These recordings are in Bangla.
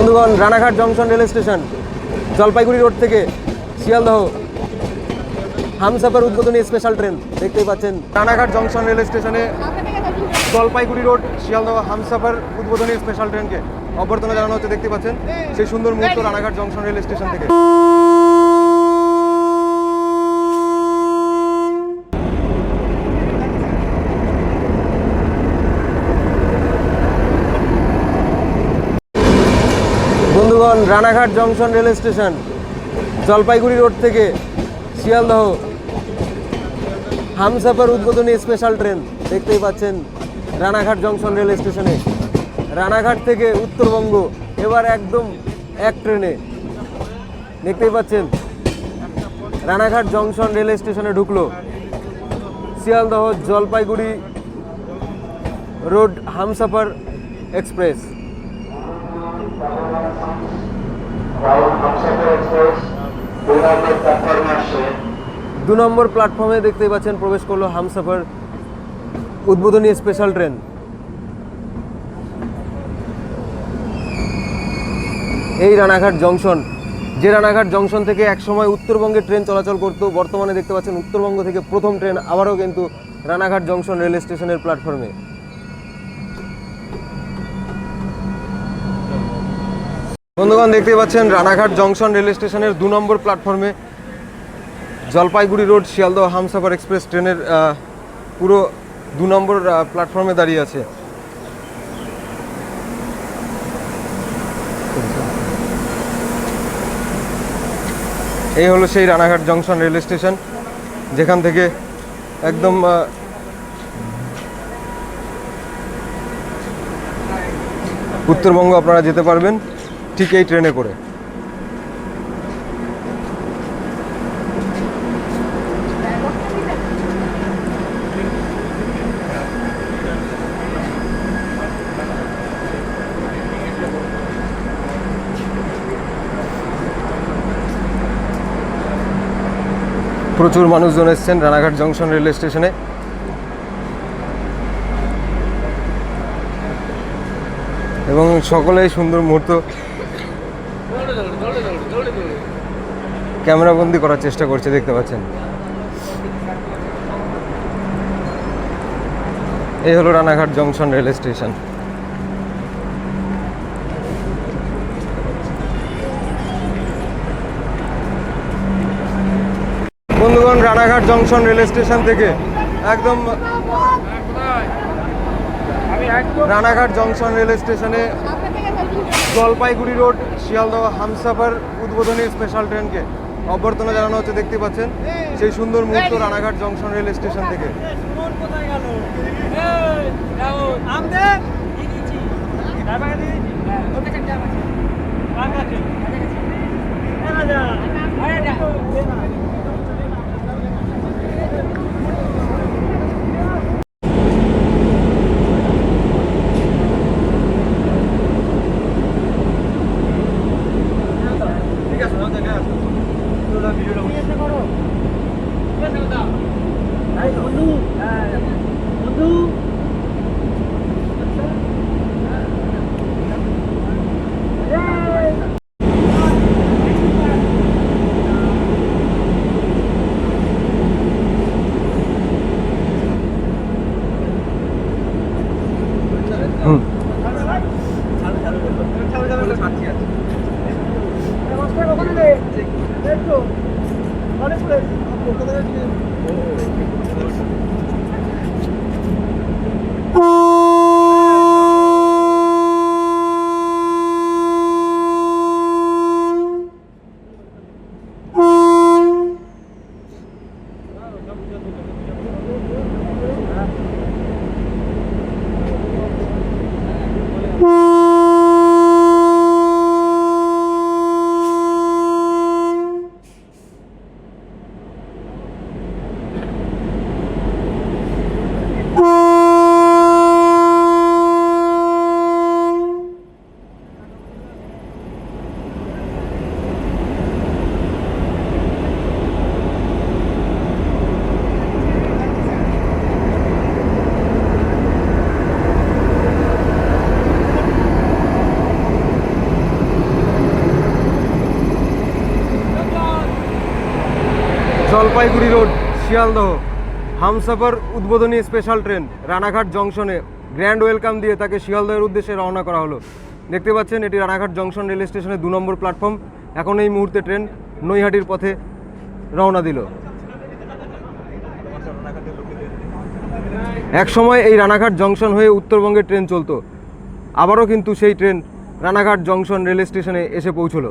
বন্ধুগণ, Ranaghat junction rail station, Jalpaiguri road থেকে শিয়ালদহ, হামসাফার উদ্বোধনী স্পেশাল ট্রেন দেখতেই পাচ্ছেন। রানাঘাট জংশন রেল স্টেশনে জলপাইগুড়ি রোড, শিয়ালদহ, হামসাফার উদ্বোধনী স্পেশাল ট্রেনকে অভ্যর্থনা জানানো হচ্ছে, দেখতে পাচ্ছেন। সেই সুন্দর মুহূর্ত রানাঘাট জংশন রেল স্টেশন থেকে। বন্ধুগণ, Ranaghat junction rail station, Jalpaiguri road থেকে শিয়ালদহ, হামসাফার উদ্বোধনী স্পেশাল ট্রেন দেখতেই পাচ্ছেন রানাঘাট জংশন রেল স্টেশনে। রানাঘাট থেকে উত্তরবঙ্গ, এবার একদম এক ট্রেনে দেখতেই পাচ্ছেন, রানাঘাট জংশন রেল স্টেশনে ঢুকলো। Sealdah Jalpaiguri road Humsafar express Rahul Humsafar express দুই নম্বর প্ল্যাটফর্মে আসছে দু নম্বর প্ল্যাটফর্মে দেখতেই পাচ্ছেন প্রবেশ করল হামসাফার উদ্বোধনী স্পেশাল ট্রেন এই রানাঘাট জংশন যে রানাঘাট জংশন থেকে একসময় উত্তরবঙ্গে ট্রেন চলাচল করতো, বর্তমানে দেখতে পাচ্ছেন উত্তরবঙ্গ থেকে প্রথম ট্রেন আবারও কিন্তু রানাঘাট জংশন রেল স্টেশনের প্ল্যাটফর্মে বন্ধুগণ দেখতে পাচ্ছেন, রানাঘাট জংশন রেল স্টেশনের দু নম্বর প্ল্যাটফর্মে জলপাইগুড়ি রোড, শিয়ালদহ হামসাফার এক্সপ্রেস ট্রেনের পুরো দু নম্বর প্ল্যাটফর্মে দাঁড়িয়ে আছে। এই হলো সেই রানাঘাট জংশন রেল স্টেশন, যেখান থেকে একদম উত্তরবঙ্গ আপনারা যেতে পারবেন। ঠিক এই ট্রেনে করে। প্রচুর মানুষজন এসছেন রানাঘাট জংশন রেল স্টেশনে। এবং সকলেই সুন্দর মুহূর্ত। ক্যামেরাবন্দি করার চেষ্টা করছে, দেখতে পাচ্ছেন। এই হলো রানাঘাট জংশন রেল স্টেশন। বন্ধুগণ, রানাঘাট জংশন রেল স্টেশন থেকে একদম রানাঘাট জংশন রেল স্টেশনে জলপাইগুড়ি রোড শিয়ালদহ হামসাফার উদ্বোধনী স্পেশাল ট্রেনকে অভ্যর্থনা জানানো হচ্ছে দেখতে পাচ্ছেন? সেই সুন্দর মুহূর্ত রানাঘাট জংশন রেল স্টেশন থেকে। হুম। Oh Jalpaiguri road, Sealdah. হামসাফার উদ্বোধনী স্পেশাল ট্রেন রানাঘাট জংশনে গ্র্যান্ড ওয়েলকাম দিয়ে তাকে শিয়ালদহের উদ্দেশ্যে রওনা করা হলো। দেখতে পাচ্ছেন, এটি রানাঘাট জংশন রেল স্টেশনের দু নম্বর প্ল্যাটফর্ম এখন এই মুহূর্তে ট্রেন নৈহাটির পথে রওনা দিল। এক সময় এই রানাঘাট জংশন হয়ে উত্তরবঙ্গের ট্রেন চলতো। আবারও কিন্তু সেই ট্রেন রানাঘাট জংশন রেল স্টেশনে এসে পৌঁছলো।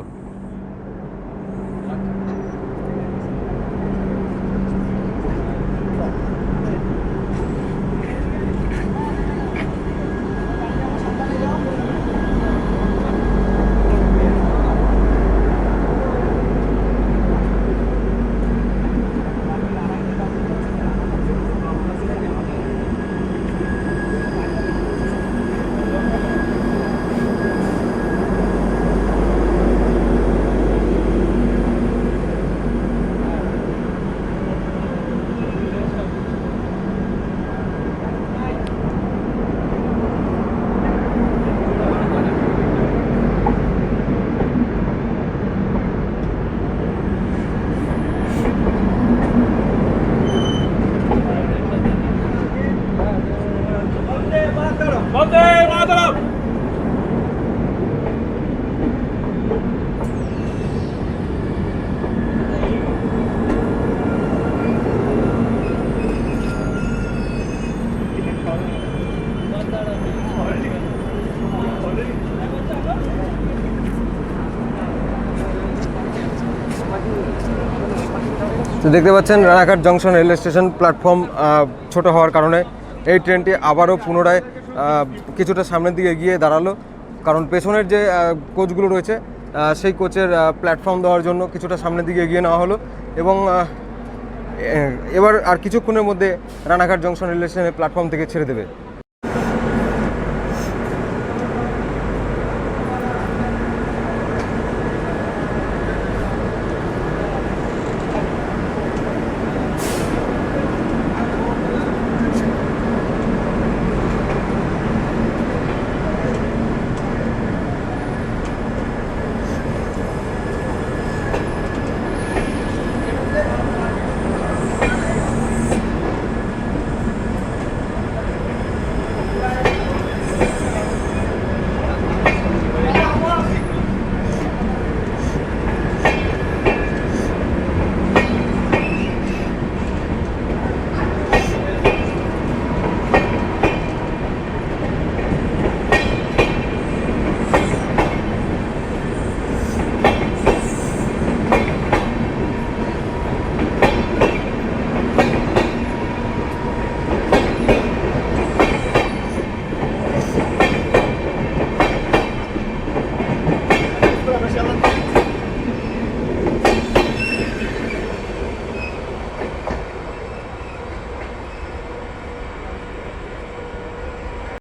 দেখতে পাচ্ছেন, Ranaghat junction rail station platform ছোট হওয়ার কারণে এই ট্রেনটি আবারও পুনরায় কিছুটা সামনের দিকে গিয়ে দাঁড়াল। কারণ পেছনের যে কোচগুলো রয়েছে সেই কোচের প্ল্যাটফর্ম দেওয়ার জন্য কিছুটা সামনের দিকে এগিয়ে নেওয়া হলো এবং এবার আর কিছুক্ষণের মধ্যে রানাঘাট জংশন রেল স্টেশনের প্ল্যাটফর্ম থেকে ছেড়ে দেবে।